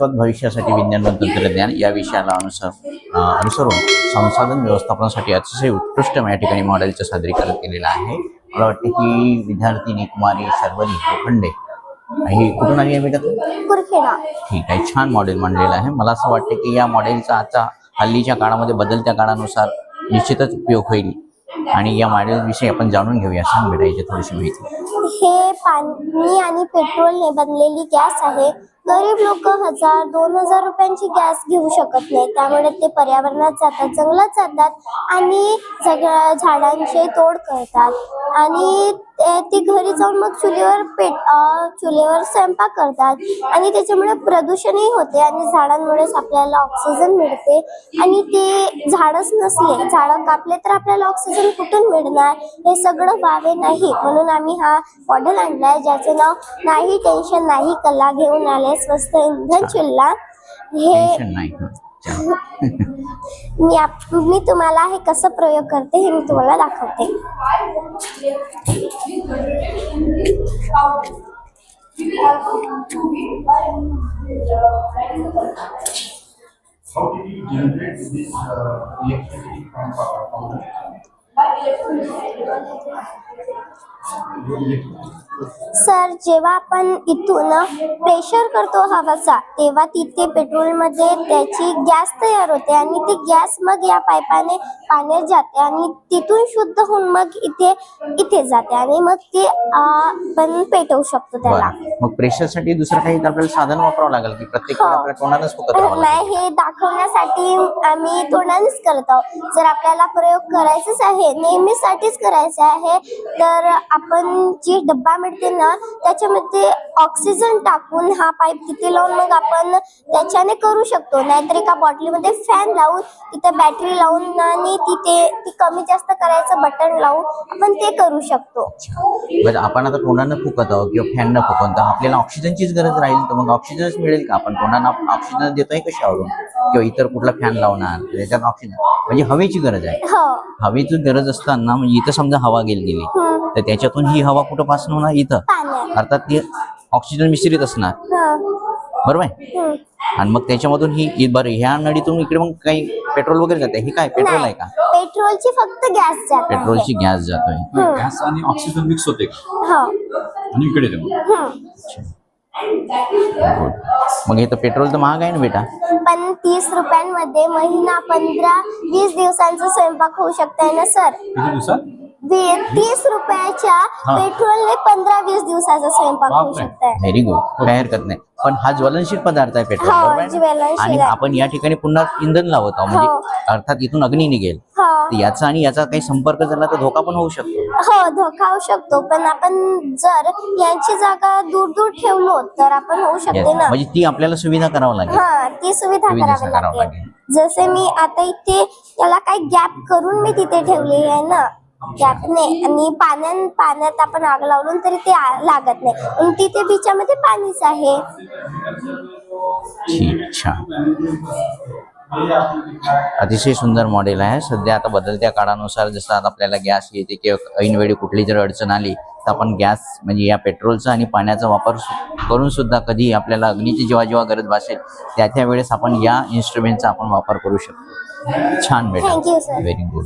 शाश्वत भविष्यासाठी विज्ञान व तंत्रज्ञान या विषयाला अनुसर अनुसरून संसाधन व्यवस्थापनासाठी अतिशय उत्कृष्ट या ठिकाणी मॉडेलचं सादरीकरण केलेलं आहे. मला वाटतं की विद्यार्थिनी कुमारी शर्वरी लोखंडे. ही कुठून आली आहे बेटा ठीक आहे छान मॉडेल मांडलेलं आहे. मला असं वाटतं की या मॉडेलचा आता हल्लीच्या काळामध्ये बदलत्या काळानुसार निश्चितच उपयोग होईल. आणि या मॉडेलविषयी आपण जाणून घेऊया. सांग बेटा याची थोडीशी माहिती. हे पाणी आणि पेट्रोलने बनलेली गॅस आहे. गरीब लोक हजार दोन हजार रुपयांची गॅस घेऊ शकत नाही. त्यामुळे ते पर्यावरणात जातात जंगलात जातात आणि सगळ्या झाडांचे तोड करतात. आणि ते घरी जाऊन मग चुलीवर पेट चुलीवर स्वयंपाक करतात. आणि त्याच्यामुळे प्रदूषणही होते आणि झाडांमुळेच आपल्याला ऑक्सिजन मिळते. आणि ते झाडच नसले झाडं कापले तर आपल्याला ऑक्सिजन कुठून मिळणार? हे सगळं व्हावे नाही. म्हणून आम्ही हा मॉडेल आणलाय ज्याचे नाव नाही टेन्शन नाही कला घेऊन आले स्वस्त इंधन चुल्ला हे हं. मी आप- मी तुम्हाला हे कसं प्रयोग करते हे मी तुम्हाला दाखवते How did you generate this uh, electricity from power? From sir जेव्हा आपण इथून प्रेशर करतो हवाचा तेव्हा तिथे पेट्रोलमध्ये त्याची गॅस तयार होते आणि ती गॅस मग या पाईपाने पाण्यात जाते आणि तिथून शुद्ध होऊन मग इथे इथे जाते आणि मग ते आपण पेटवू शकतो त्याला. मग प्रेशरसाठी दुसरं काही आपल्याला साधन वापरावं लागेल की प्रत्येक हो. आपल्या तोंडानंच नाही हे दाखवण्यासाठी आम्ही तोंडानेच करत आहोत. जर आपल्याला प्रयोग करायचाच आहे नेहमीसाठीच करायचा आहे तर आपण जी डब्बा मिळते ना त्याच्यामध्ये ऑक्सिजन टाकून हा पाईप तिथे लावून मग आपण त्याच्याने करू शकतो. नाहीतर एका बॉटलीमध्ये फॅन लावून तिथे बॅटरी लावून आणि तिथे ती कमी जास्त करायचं बटन लावून आपण ते करू शकतो. आपण आता तोंडानं फुकत आहोत किंवा फॅन न फुकवून तर आपल्याला ऑक्सिजनचीच गरज राहील? तर मग ऑक्सिजनच मिळेल का? आपण तोंडानं ऑक्सिजन देतोय कशावरून किंवा इतर कुठला फॅन लावणार? त्याच्यात ऑक्सिजन म्हणजे हवेची गरज आहे. हो. हवेची गरज असताना म्हणजे इथं समजा हवा गेली गेली. तर त्याच्यातून ही हवा कुठं पास होणार? इथं. पाण्यात अर्थात ती ऑक्सिजन मिश्रित असणार. हं. बरोबर आहे. आणि मग त्याच्यामधून ही इ- बरं ह्या नळीतून इकडे मग काही पेट्रोल वगैरे जाते हे काय पेट्रोल आहे का? पेट्रोलची फक्त गॅस जात. आहे. पेट्रोलची गॅस जातोय गॅस आणि ऑक्सिजन मिक्स होते का? हो. आणि इकडे येते मग. मग हे तर पेट्रोल तर महाग आहे ना बेटा? पण तीस रुपयांमध्ये महिना पंधरा वीस दिवसांचा स्वयंपाक होऊ शकताय ना सर? किती दिवसात? तीस रुपयाच्या हा. पेट्रोलने पंधरा वीस दिवसाचा स्वयंपाक होऊ बापरे. शकताय व्हेरी गुड काही हरकत नाही पण हा ज्वलनशील पदार्थ आहे पेट्रोल हो, बरोबर ना? आणि. आपण या ठिकाणी पुन्हा इंधन लावत आहोत म्हणजे हो. अर्थात इथून अग्नी निघेल हो याचा आणि याचा काही संपर्क झाला तर धोका पण होऊ शकतो हो धोका होऊ शकतो पण आपण जर यांची जागा दूर दूर ठेवलो तर आपण होऊ. शकते ना म्हणजे ती आपल्याला सुविधा करावं लागेल हा ती सुविधा करावी लागेल लागेल. जसे मी आता इथे त्याला काही गॅप करून मी तिथे ठेवलेली आहे ना गॅपने आणि पाण्यात पाण्यात आपण आग लावून तरी ते लागत नाही. आणि तिथे बिचामध्ये पाणीच आहे. अतिशय सुंदर मॉडेल आहे. सध्या आता बदलत्या काळानुसार जसं आता आपल्याला गॅस येते किंवा ऐनवेळी कुठली जर अडचण आली तर आपण गॅस म्हणजे या पेट्रोलचा आणि पाण्याचा वापर करून सुद्धा कधी आपल्याला अग्नीची जेव्हा जेव्हा गरज भासेल त्या त्या वेळेस आपण या इन्स्ट्रुमेंटचा आपण वापर करू शकतो. छान sir. Very good